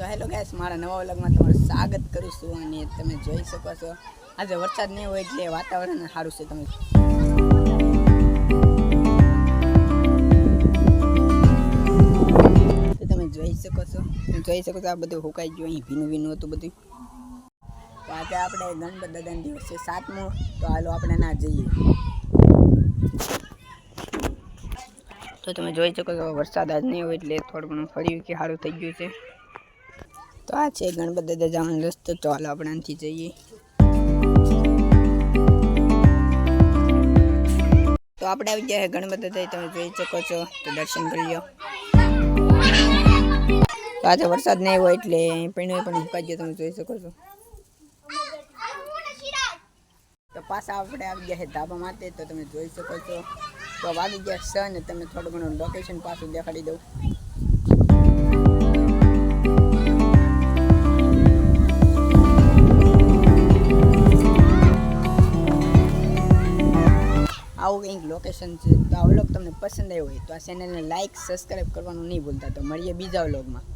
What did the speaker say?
તો hello gas મારા નવા વ્લોગમાં તમારું સ્વાગત કરું છું અને તમે જોઈ શકો છો, આજે વરસાદ નહીં હોય એટલે વાતાવરણ સારું છે તમે. તમે જોઈ શકો છો જોઈ શકો છો આ બધું હુકાઈ ગયું, અહીં ભીનું ભીનું હતું બધું. તો આજે આપણે ગણપત દાદાનો દિવસ છે સાતમો, તો હાલો આપણે ના જઈએ. તો તમે જોઈ શકો છો, વરસાદ આજ નહીં હોય એટલે થોડું ઘણું ફર્યું કે સારું થઈ ગયું છે. તો આ છે ગણપત દાદા જવાનો રસ્તો હાલો આપણે અહીંથી જઈએ. તો આપણે આવી ગયા ગણપત દાદા તમે જોઈ શકો છો. તો દર્શન કરી લો તો આજે વરસાદ નહીં હોય એટલે પીણું પણ મુકાઈ ગયો. તમે જોઈ શકો છો. તો પાછા આપણે આવી ગયા છે ધાબા માટે. તો તમે જોઈ શકો છો. તો વાગી ગયા છે ને. તમે થોડું ઘણું લોકેશન પાછું દેખાડી દઉં. આવું કંઈક લોકેશન છે, તો આ વ્લોગ તમને પસંદ આવ્યો હોય તો આ ચેનલને લાઇક સબસ્ક્રાઈબ કરવાનું નહીં ભૂલતા. તો મળીએ બીજા વ્લોગમાં